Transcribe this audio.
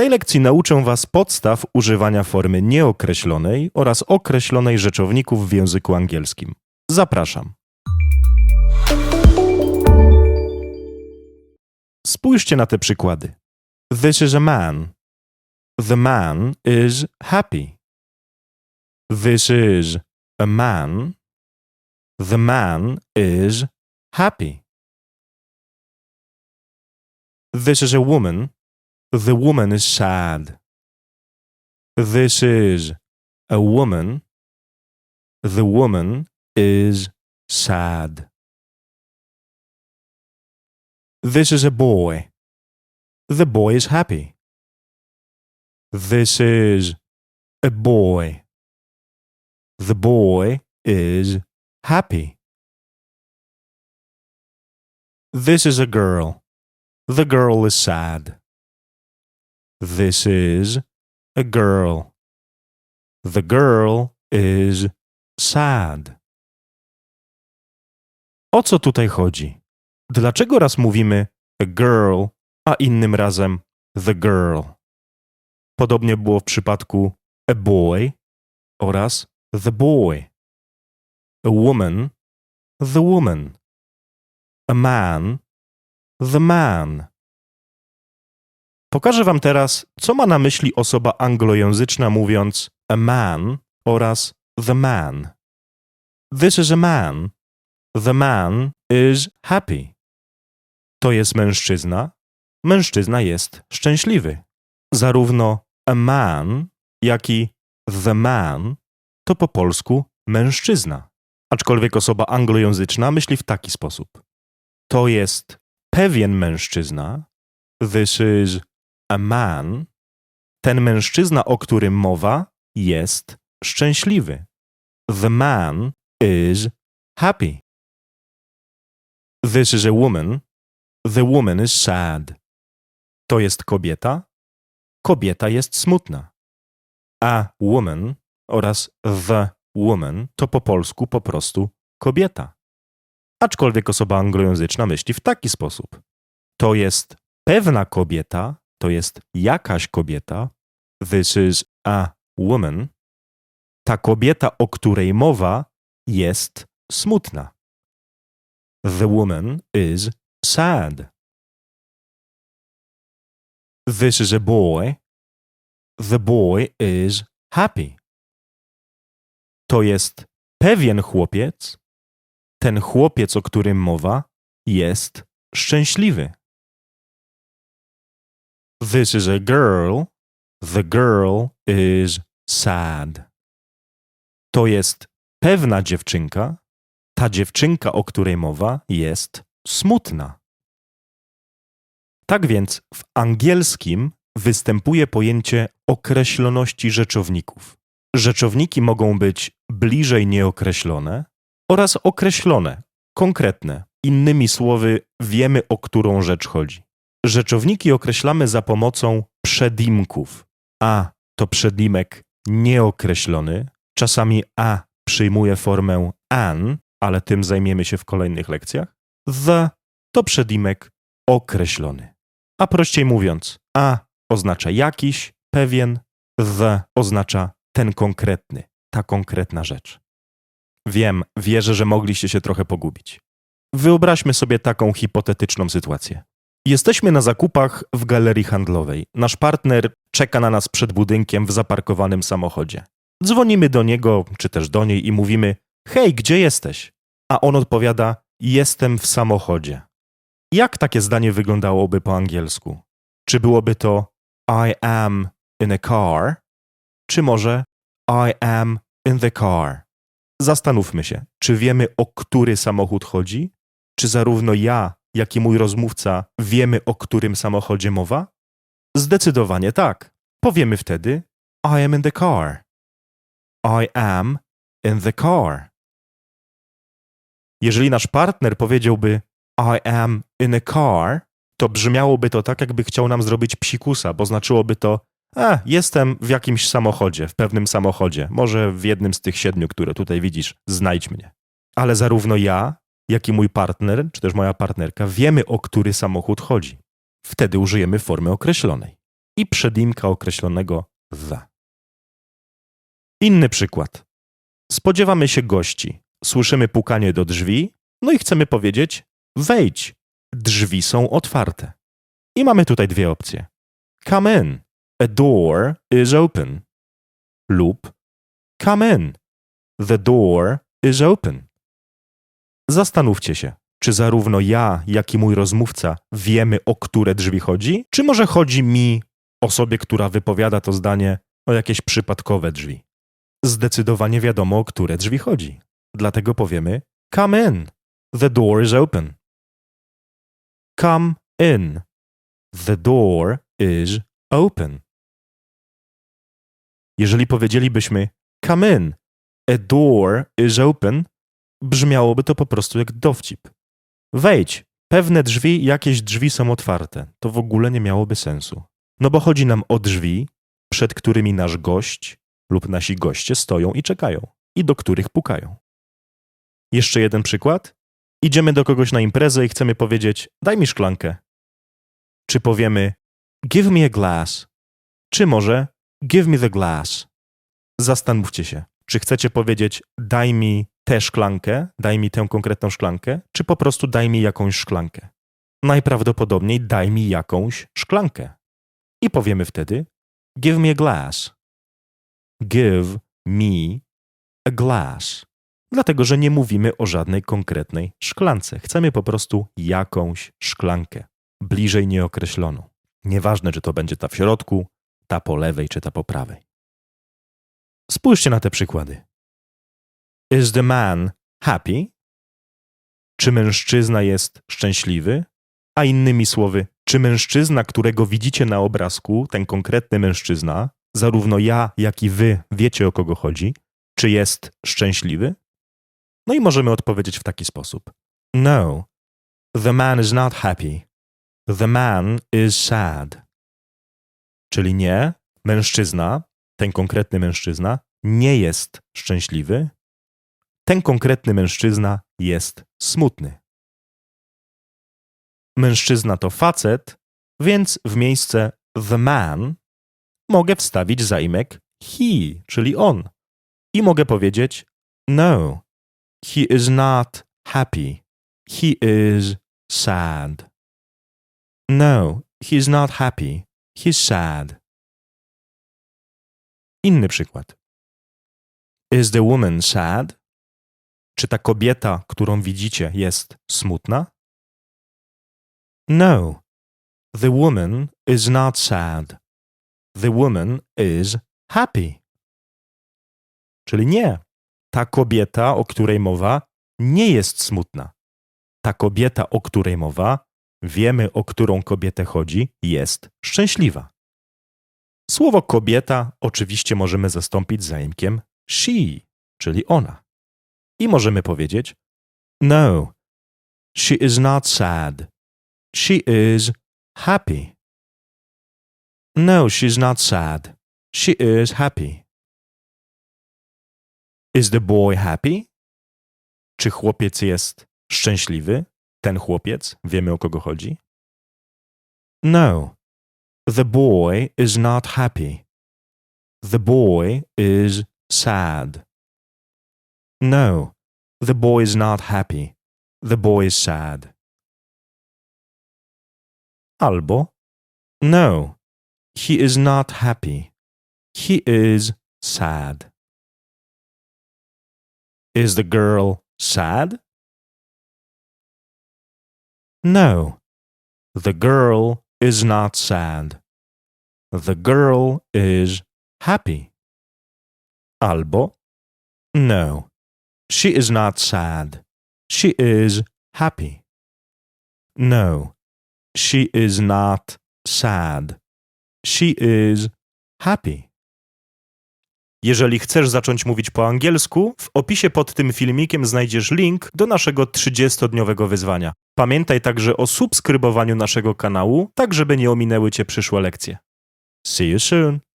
tej lekcji nauczę Was podstaw używania formy nieokreślonej oraz określonej rzeczowników w języku angielskim. Zapraszam. Spójrzcie na te przykłady. This is a man. The man is happy. This is a man. The man is happy. This is a woman. The woman is sad. This is a woman. The woman is sad. This is a boy. The boy is happy. This is a boy. The boy is happy. This is a girl. The girl is sad. This is a girl. The girl is sad. O co tutaj chodzi? Dlaczego raz mówimy a girl, a innym razem the girl? Podobnie było w przypadku a boy oraz the boy. A woman, the woman. A man, the man. Pokażę Wam teraz, co ma na myśli osoba anglojęzyczna mówiąc a man oraz the man. This is a man. The man is happy. To jest mężczyzna. Mężczyzna jest szczęśliwy. Zarówno a man, jak i the man to po polsku mężczyzna. Aczkolwiek osoba anglojęzyczna myśli w taki sposób. To jest pewien mężczyzna. This is a man. Ten mężczyzna, o którym mowa, jest szczęśliwy. The man is happy. This is a woman. The woman is sad. To jest kobieta. Kobieta jest smutna. A woman oraz the woman to po polsku po prostu kobieta. Aczkolwiek osoba anglojęzyczna myśli w taki sposób. To jest pewna kobieta, to jest jakaś kobieta. This is a woman. Ta kobieta, o której mowa, jest smutna. The woman is sad. This is a boy. The boy is happy. To jest pewien chłopiec. Ten chłopiec, o którym mowa, jest szczęśliwy. This is a girl. The girl is sad. To jest pewna dziewczynka. Ta dziewczynka, o której mowa, jest smutna. Tak więc w angielskim występuje pojęcie określoności rzeczowników. Rzeczowniki mogą być bliżej nieokreślone oraz określone, konkretne. Innymi słowy, wiemy o którą rzecz chodzi. Rzeczowniki określamy za pomocą przedimków. A to przedimek nieokreślony, czasami a przyjmuje formę an, ale tym zajmiemy się w kolejnych lekcjach. The to przedimek określony. A prościej mówiąc, a oznacza jakiś, pewien, the oznacza ten konkretny, ta konkretna rzecz. Wiem, wierzę, że mogliście się trochę pogubić. Wyobraźmy sobie taką hipotetyczną sytuację. Jesteśmy na zakupach w galerii handlowej. Nasz partner czeka na nas przed budynkiem w zaparkowanym samochodzie. Dzwonimy do niego, czy też do niej i mówimy: Hej, gdzie jesteś? A on odpowiada: Jestem w samochodzie. Jak takie zdanie wyglądałoby po angielsku? Czy byłoby to I am in a car? Czy może I am in the car? Zastanówmy się, czy wiemy o który samochód chodzi? Czy zarówno ja, jak i mój rozmówca wiemy o którym samochodzie mowa? Zdecydowanie tak. Powiemy wtedy I am in the car. I am in the car. Jeżeli nasz partner powiedziałby I am in a car, to brzmiałoby to tak, jakby chciał nam zrobić psikusa, bo znaczyłoby to a, jestem w jakimś samochodzie, w pewnym samochodzie, może w jednym z tych siedmiu, które tutaj widzisz, znajdź mnie. Ale zarówno ja, jak i mój partner, czy też moja partnerka, wiemy o który samochód chodzi. Wtedy użyjemy formy określonej. i przedimka określonego the. Inny przykład. Spodziewamy się gości. Słyszymy pukanie do drzwi, no i chcemy powiedzieć wejdź. Drzwi są otwarte. I mamy tutaj dwie opcje. Come in. A door is open. Lub come in. The door is open. Zastanówcie się, czy zarówno ja, jak i mój rozmówca wiemy, o które drzwi chodzi, czy może chodzi mi, osobie, która wypowiada to zdanie, o jakieś przypadkowe drzwi. Zdecydowanie wiadomo, o które drzwi chodzi. Dlatego powiemy come in. The door is open. Come in. The door is open. Jeżeli powiedzielibyśmy come in, a door is open, brzmiałoby to po prostu jak dowcip. Wejdź, pewne drzwi, jakieś drzwi są otwarte. To w ogóle nie miałoby sensu. No bo chodzi nam o drzwi, przed którymi nasz gość lub nasi goście stoją i czekają, i do których pukają. Jeszcze jeden przykład. Idziemy do kogoś na imprezę i chcemy powiedzieć: Daj mi szklankę. Czy powiemy: Give me a glass? Czy może Give me the glass? Zastanówcie się, czy chcecie powiedzieć: Daj mi tę szklankę, daj mi tę konkretną szklankę, czy po prostu daj mi jakąś szklankę. Najprawdopodobniej daj mi jakąś szklankę. I powiemy wtedy: Give me a glass. Give me a glass. Dlatego, że nie mówimy o żadnej konkretnej szklance. Chcemy po prostu jakąś szklankę, bliżej nieokreśloną. Nieważne, czy to będzie ta w środku, ta po lewej, czy ta po prawej. Spójrzcie na te przykłady. Is the man happy? Czy mężczyzna jest szczęśliwy? A innymi słowy, czy mężczyzna, którego widzicie na obrazku, ten konkretny mężczyzna, zarówno ja, jak i wy wiecie o kogo chodzi, czy jest szczęśliwy? No i możemy odpowiedzieć w taki sposób: No, the man is not happy. The man is sad. Czyli nie, mężczyzna, ten konkretny mężczyzna, nie jest szczęśliwy. Ten konkretny mężczyzna jest smutny. Mężczyzna to facet, więc w miejsce the man mogę wstawić zaimek he, czyli on. I mogę powiedzieć no, he is not happy. He is sad. No, he is not happy. He's sad. Inny przykład. Is the woman sad? Czy ta kobieta, którą widzicie, jest smutna? No, the woman is not sad. The woman is happy. Czyli nie, ta kobieta, o której mowa, nie jest smutna. Ta kobieta, o której mowa, wiemy, o którą kobietę chodzi, jest szczęśliwa. Słowo kobieta oczywiście możemy zastąpić zaimkiem she, czyli ona. I możemy powiedzieć: No, she is not sad. She is happy. No, she's not sad. She is happy. Is the boy happy? Czy chłopiec jest szczęśliwy? Ten chłopiec, wiemy o kogo chodzi? No, the boy is not happy. The boy is sad. No, the boy is not happy. The boy is sad. Albo, no, he is not happy. He is sad. Is the girl sad? No, the girl is not sad. The girl is happy. Albo, no, she is not sad. She is happy. No, she is not sad. She is happy. Jeżeli chcesz zacząć mówić po angielsku, w opisie pod tym filmikiem znajdziesz link do naszego 30-dniowego wyzwania. Pamiętaj także o subskrybowaniu naszego kanału, tak żeby nie ominęły Cię przyszłe lekcje. See you soon!